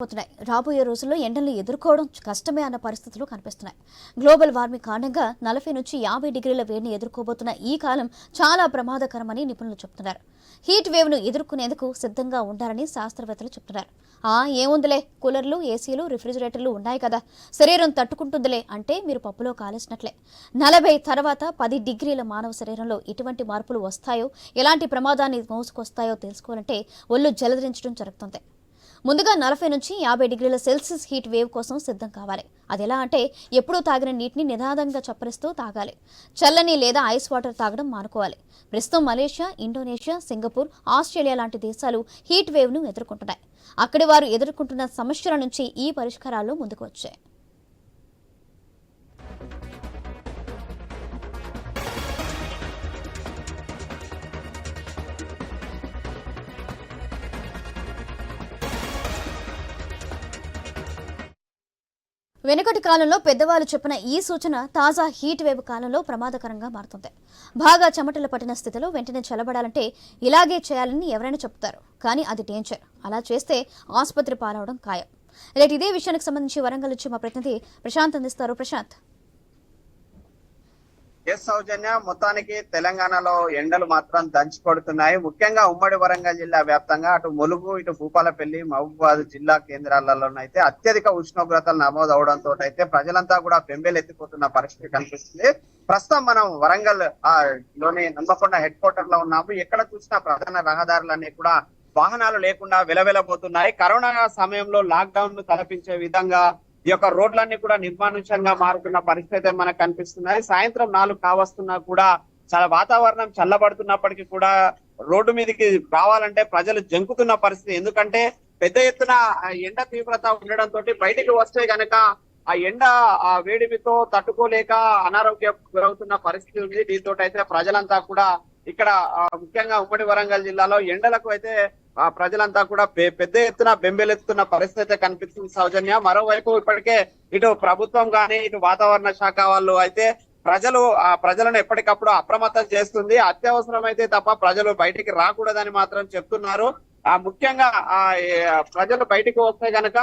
పోతున్నాయి రాబోయే రోజుల్లో ఎండలు ఎదుర్కోవడం కష్టమే అన్న పరిస్థితులు కనిపిస్తున్నాయి. గ్లోబల్ వార్మింగ్ కారణంగా నలభై నుంచి యాభై డిగ్రీల వేడిని ఎదుర్కోబోతున్న ఈ కాలం చాలా ప్రమాదకరమని నిపుణులు చెబుతున్నారు హీట్ వేవ్ను ఎదుర్కొనేందుకు సిద్ధంగా ఉండాలని శాస్త్రవేత్తలు చెబుతున్నారు ఆ ఏముందిలే? కూలర్లు ఏసీలు రిఫ్రిజిరేటర్లు ఉన్నాయి కదా. శరీరం తట్టుకుంటుందిలే అంటే మీరు పప్పులో కాలేసినట్లే. నలభై తర్వాత పది డిగ్రీల మానవ శరీరంలో ఎటువంటి మార్పులు వస్తాయో ఎలాంటి ప్రమాదాన్ని మోసుకొస్తాయో తెలుసుకోవాలంటే ఒళ్ళు జలధరించడం జరుగుతుంది. ముందుగా నలభై నుంచి యాభై డిగ్రీల సెల్సియస్ హీట్ వేవ్ కోసం సిద్ధం కావాలి. అది ఎలా అంటే ఎప్పుడూ తాగిన నీటిని నిదానంగా చప్పరిస్తూ తాగాలి. చల్లని లేదా ఐస్ వాటర్ తాగడం మానుకోవాలి. ప్రస్తుతం మలేషియా ఇండోనేషియా సింగపూర్ ఆస్ట్రేలియా లాంటి దేశాలు హీట్ వేవ్ను ఎదుర్కొంటున్నాయి. అక్కడి వారు ఎదుర్కొంటున్న సమస్యల నుంచి ఈ పరిష్కారాలు ముందుకు వచ్చాయి. వెనుకటి కాలంలో పెద్దవాళ్ళు చెప్పిన ఈ సూచన తాజా హీట్ వేవ్ కాలంలో ప్రమాదకరంగా మారుతుంది. బాగా చెమటలు పట్టిన స్థితిలో వెంటనే చల్లబడాలంటే ఇలాగే చేయాలని ఎవరైనా చెప్తారు కానీ అది డేంజర్ అలా చేస్తే ఆసుపత్రి పాలవడం ఖాయం. రేటు ఇదే విషయానికి సంబంధించి వరంగల్ నుంచి మా ప్రతినిధి ప్రశాంత్ అందిస్తారు. ప్రశాంత్. ఎస్ సౌజన్య మొత్తానికి తెలంగాణలో ఎండలు మాత్రం దంచి కొడుతున్నాయి. ముఖ్యంగా ఉమ్మడి వరంగల్ జిల్లా వ్యాప్తంగా అటు ములుగు ఇటు భూపాలపల్లి మహబూబాద్ జిల్లా కేంద్రాలలోనైతే అత్యధిక ఉష్ణోగ్రతలు నమోదు అవడంతో అయితే ప్రజలంతా కూడా బెంబేలెత్తిపోతున్న పరిస్థితి కనిపిస్తుంది. ప్రస్తుతం మనం వరంగల్ ఆ, లోని నందకొండ హెడ్ క్వార్టర్లో ఉన్నాము. ఎక్కడ చూసినా ప్రధాన రహదారులన్నీ కూడా వాహనాలు లేకుండా వెలవెలబోతున్నాయి. కరోనా సమయంలో లాక్డౌన్ను తలపించే విధంగా ఈ యొక్క రోడ్లన్నీ కూడా నిర్మానుష్యంగా మారుతున్న పరిస్థితి మనకు కనిపిస్తున్నది. సాయంత్రం నాలుగు కావస్తున్నా కూడా చాలా వాతావరణం చల్లబడుతున్నప్పటికీ కూడా రోడ్డు మీదకి రావాలంటే ప్రజలు జంకుతున్న పరిస్థితి. ఎందుకంటే పెద్ద ఎత్తున ఎండ తీవ్రత ఉండడంతో బయటికి వస్తే గనక ఆ ఎండ ఆ వేడిమితో తట్టుకోలేక అనారోగ్యం గురవుతున్న పరిస్థితి ఉంది. దీంతో అయితే ప్రజలంతా కూడా ఇక్కడ ముఖ్యంగా ఉమ్మడి వరంగల్ జిల్లాలో ఎండలకు అయితే ఆ ప్రజలంతా కూడా పెద్ద ఎత్తున బెంబెలెత్తున్న పరిస్థితి అయితే కనిపిస్తుంది సౌజన్య. మరోవైపు ఇప్పటికే ఇటు ప్రభుత్వం కానీ ఇటు వాతావరణ శాఖ వాళ్ళు అయితే ప్రజలు ఆ ప్రజలను ఎప్పటికప్పుడు అప్రమత్తం చేస్తుంది. అత్యవసరం అయితే తప్ప ప్రజలు బయటికి రాకూడదని మాత్రం చెప్తున్నారు. ఆ ముఖ్యంగా ఆ ప్రజలు బయటికి వస్తే గనక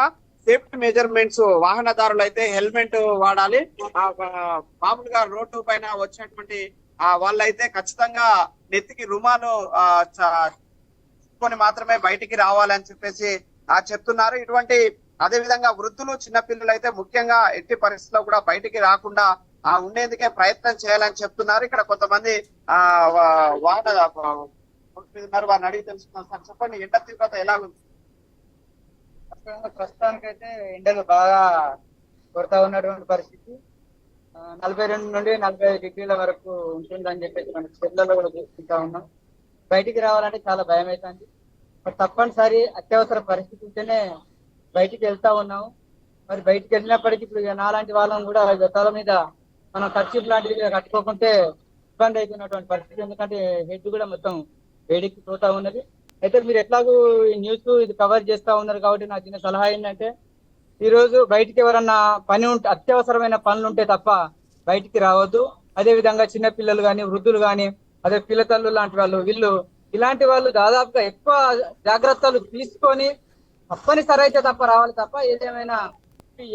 సేఫ్టీ మెజర్మెంట్స్ వాహనదారులు అయితే హెల్మెట్ వాడాలి. ఆ, మామూలుగా రోడ్డు పైన వచ్చినటువంటి ఆ వాళ్ళైతే ఖచ్చితంగా నెత్తికి రుమాలు ఆ, కొని మాత్రమే బయటికి రావాలని చెప్పేసి ఆ చెప్తున్నారు. ఇటువంటి అదే విధంగా వృద్ధులు చిన్నపిల్లలు అయితే ముఖ్యంగా ఎట్టి పరిస్థితుల్లో కూడా బయటికి రాకుండా ఆ ఉండేందుకే ప్రయత్నం చేయాలని చెప్తున్నారు. ఇక్కడ కొంతమంది ఆ వాడ ఉన్నారు. వారిని అడిగి తెలుసుకున్నాం సార్. చెప్పండి ఎండ తీవ్రత ఎలా ఉంది? ప్రస్తుతానికైతే ఎండలు బాగా కొడతా ఉన్నటువంటి పరిస్థితి. నలభై రెండు నుండి నలభై ఐదు డిగ్రీల వరకు ఉంటుందని చెప్పేసి మనం చెట్లలో కూడా చూసుకుంటా ఉన్నాం. బయటికి రావాలంటే చాలా భయం అవుతుంది మరి తప్పనిసరి అత్యవసర పరిస్థితి ఉంటేనే బయటికి వెళ్తా ఉన్నాము. మరి బయటికి వెళ్ళినప్పటికీ ఇప్పుడు నాలాంటి వాళ్ళం కూడా తల మీద మనం ఖర్చు లాంటివి కట్టుకోకుంటే ఇబ్బంది అవుతున్నటువంటి పరిస్థితి. ఎందుకంటే హెడ్ కూడా మొత్తం వేడికి పోతా ఉన్నది. అయితే మీరు ఎట్లాగూ ఈ న్యూస్ ఇది కవర్ చేస్తా ఉన్నారు కాబట్టి నాకు చిన్న సలహా ఏంటంటే ఈ రోజు బయటికి ఎవరన్నా పని ఉంటే అత్యవసరమైన పనులు ఉంటే తప్ప బయటికి రావద్దు. అదే విధంగా చిన్న పిల్లలు కానీ వృద్ధులు కానీ అదే పిల్లతల్లు లాంటి వాళ్ళు వీళ్ళు ఇలాంటి వాళ్ళు దాదాపుగా ఎక్కువ జాగ్రత్తలు తీసుకొని తప్పనిసరి అయితే తప్ప రావాలి తప్ప ఏదేమైనా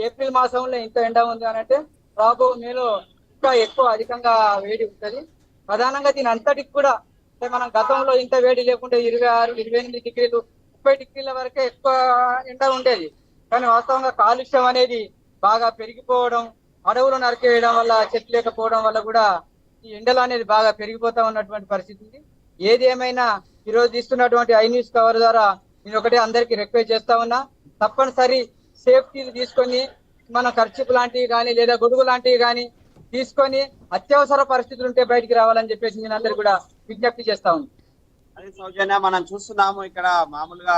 ఏప్రిల్ మాసంలో ఇంత ఎండ ఉంది అని అంటే రాబో మేలో ఇంకా ఎక్కువ అధికంగా వేడి ఉంటుంది. ప్రధానంగా దీని అంతటికి కూడా అంటే మనం గతంలో ఇంత వేడి లేకుంటే ఇరవై ఆరు ఇరవై ఎనిమిది డిగ్రీలు ముప్పై డిగ్రీల వరకే ఎక్కువ ఎండ ఉండేది. కానీ వాస్తవంగా కాలుష్యం అనేది బాగా పెరిగిపోవడం అడవులు నరికేయడం వల్ల చెట్లు లేకపోవడం వల్ల కూడా ఈ ఎండలు అనేది బాగా పెరిగిపోతా ఉన్నటువంటి పరిస్థితి ఉంది. ఏది ఏమైనా ఈ రోజు ఇస్తున్నటువంటి ఐ న్యూస్ కవర్ ద్వారా నేను ఒకటే అందరికీ రిక్వెస్ట్ చేస్తా ఉన్నా తప్పనిసరి సేఫ్టీలు తీసుకొని మన ఖర్చుపు లాంటివి కానీ లేదా గొడుగు లాంటివి కానీ తీసుకొని అత్యవసర పరిస్థితులు ఉంటే బయటికి రావాలని చెప్పేసి నేను అందరు కూడా విజ్ఞప్తి చేస్తా ఉన్నాను అదే సౌజన్య మనం చూస్తున్నాము ఇక్కడ మామూలుగా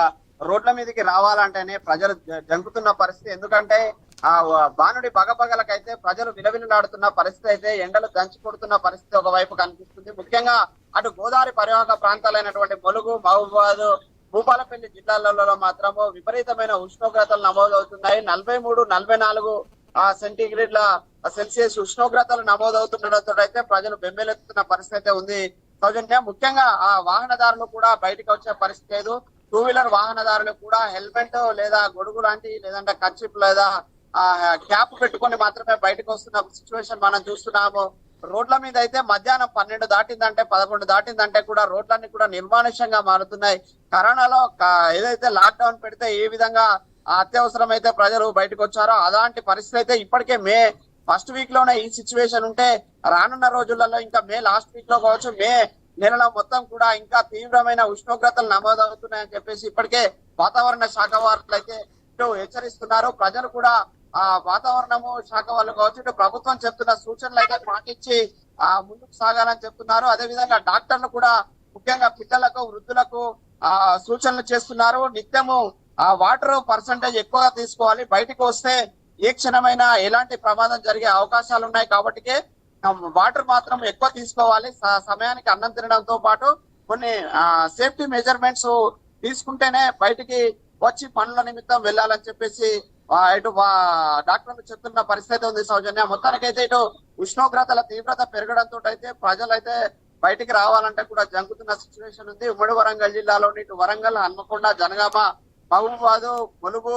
రోడ్ల మీదకి రావాలంటేనే ప్రజలు జంకుతున్న పరిస్థితి. ఎందుకంటే ఆ బాణుడి బగబగలకైతే ప్రజలు విలవిలలాడుతున్న పరిస్థితి అయితే ఎండలు దంచి కొడుతున్న పరిస్థితి ఒకవైపు కనిపిస్తుంది. ముఖ్యంగా అటు గోదావరి పరివాహక ప్రాంతాలైనటువంటి ములుగు మహబూబాద్ భూపాలపల్లి జిల్లాలలో మాత్రము విపరీతమైన ఉష్ణోగ్రతలు నమోదవుతున్నాయి. నలభై మూడు నలభై నాలుగు సెంటీగ్రేడ్ల సెల్సియస్ ఉష్ణోగ్రతలు నమోదవుతుండటంతో అయితే ప్రజలు బెంబేలెత్తుతున్న పరిస్థితి అయితే ఉంది. సౌజన్య ముఖ్యంగా ఆ వాహనదారులు కూడా బయటకు వచ్చే పరిస్థితి లేదు. టూ వీలర్ వాహనదారులు కూడా హెల్మెట్ లేదా గొడుగు లాంటి లేదంటే కర్చిప్ లేదా క్యాప్ పెట్టుకొని మాత్రమే బయటకు వస్తున్న సిచ్యువేషన్ మనం చూస్తున్నాము. రోడ్ల మీద అయితే మధ్యాహ్నం పన్నెండు దాటిందంటే పదకొండు దాటిందంటే కూడా రోడ్లన్నీ కూడా నిర్మానుష్యంగా మారుతున్నాయి. కరోనాలో ఏదైతే లాక్డౌన్ పెడితే ఏ విధంగా అత్యవసరమైతే ప్రజలు బయటకు వచ్చారో అలాంటి పరిస్థితి అయితే ఇప్పటికే మే ఫస్ట్ వీక్లోనే ఈ సిచ్యువేషన్ ఉంటే రానున్న రోజులలో ఇంకా మే లాస్ట్ వీక్లో కావచ్చు మే నెలలో మొత్తం కూడా ఇంకా తీవ్రమైన ఉష్ణోగ్రతలు నమోదవుతున్నాయని చెప్పేసి ఇప్పటికే వాతావరణ శాఖ వారు అయితే హెచ్చరిస్తున్నారు. ప్రజలు కూడా ఆ వాతావరణము శాఖ వాళ్ళు కావచ్చు ప్రభుత్వం చెప్తున్న సూచనలు అయితే పాటించి ఆ ముందుకు సాగాలని చెప్తున్నారు. అదే విధంగా డాక్టర్లు కూడా ముఖ్యంగా పిల్లలకు వృద్ధులకు ఆ సూచనలు చేస్తున్నారు. నిత్యము ఆ వాటర్ పర్సంటేజ్ ఎక్కువగా తీసుకోవాలి. బయటకు వస్తే ఏ క్షణమైనా ఎలాంటి ప్రమాదం జరిగే అవకాశాలు ఉన్నాయి కాబట్టి వాటర్ మాత్రం ఎక్కువ తీసుకోవాలి. సమయానికి అన్నం తినడంతో పాటు కొన్ని సేఫ్టీ మెజర్మెంట్స్ తీసుకుంటేనే బయటికి వచ్చి పనుల నిమిత్తం వెళ్ళాలని చెప్పేసి ఇటు వా- డాక్టర్లు చెప్తున్న పరిస్థితి ఉంది సౌజన్య. మొత్తానికైతే ఇటు ఉష్ణోగ్రతల తీవ్రత పెరగడంతో అయితే ప్రజలైతే బయటికి రావాలంటే కూడా జంకుతున్న సిచ్యువేషన్ ఉంది. ఉమ్మడి వరంగల్ జిల్లాలోని ఇటు వరంగల్ హన్మకొండ జనగామ మహబూబాద్ ములుగు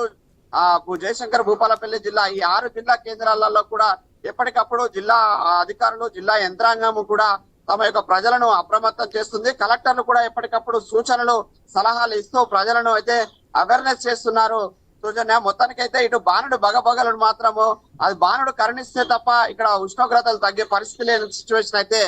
ఆ జయశంకర్ భూపాలపల్లి జిల్లా ఈ ఆరు జిల్లా కేంద్రాలలో కూడా ఎప్పటికప్పుడు జిల్లా అధికారులు జిల్లా యంత్రాంగము కూడా తమ యొక్క ప్రజలను అప్రమత్తం చేస్తుంది. కలెక్టర్లు కూడా ఎప్పటికప్పుడు సూచనలు సలహాలు ఇస్తూ ప్రజలను అయితే అవేర్నెస్ చేస్తున్నారు. సూచన మొత్తానికైతే ఇటు బాణుడు బగబగలను మాత్రము అది బాణుడు కరుణిస్తే తప్ప ఇక్కడ ఉష్ణోగ్రతలు తగ్గే పరిస్థితి లేని సిచ్యువేషన్ అయితే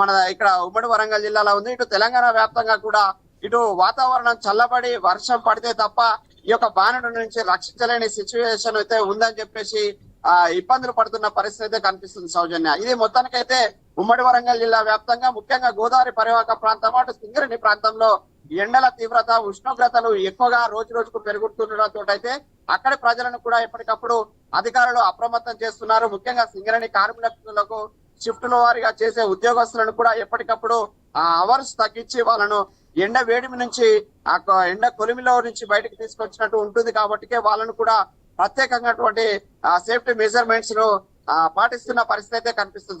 మన ఇక్కడ ఉమ్మడి వరంగల్ జిల్లాలో ఉంది. ఇటు తెలంగాణ వ్యాప్తంగా కూడా ఇటు వాతావరణం చల్లబడి వర్షం పడితే తప్ప ఈ యొక్క బాణుడు నుంచి రక్షించలేని సిచ్యువేషన్ అయితే ఉందని చెప్పేసి ఆ ఇబ్బందులు పడుతున్న పరిస్థితి అయితే కనిపిస్తుంది సౌజన్య. ఇది మొత్తానికైతే ఉమ్మడి వరంగల్ జిల్లా వ్యాప్తంగా ముఖ్యంగా గోదావరి పరివాహక ప్రాంతం అటు సింగరేణి ప్రాంతంలో ఎండల తీవ్రత ఉష్ణోగ్రతలు ఎక్కువగా రోజు రోజుకు పెరుగుతుండటంతో అయితే అక్కడి ప్రజలను కూడా ఎప్పటికప్పుడు అధికారులు అప్రమత్తం చేస్తున్నారు. ముఖ్యంగా సింగరేణి కార్మికులకు షిఫ్టుల వారిగా చేసే ఉద్యోగస్తులను కూడా ఎప్పటికప్పుడు ఆ అవర్స్ తగ్గించి వాళ్ళను ఎండ వేడిమి నుంచి ఆ ఎండ కొలిమిలో నుంచి బయటకు తీసుకొచ్చినట్టు ఉంటుంది కాబట్టి వాళ్ళను కూడా ప్రత్యేకంగా సేఫ్టీ మెజర్మెంట్స్ను ఆ, పాటిస్తున్న పరిస్థితి అయితే కనిపిస్తుంది.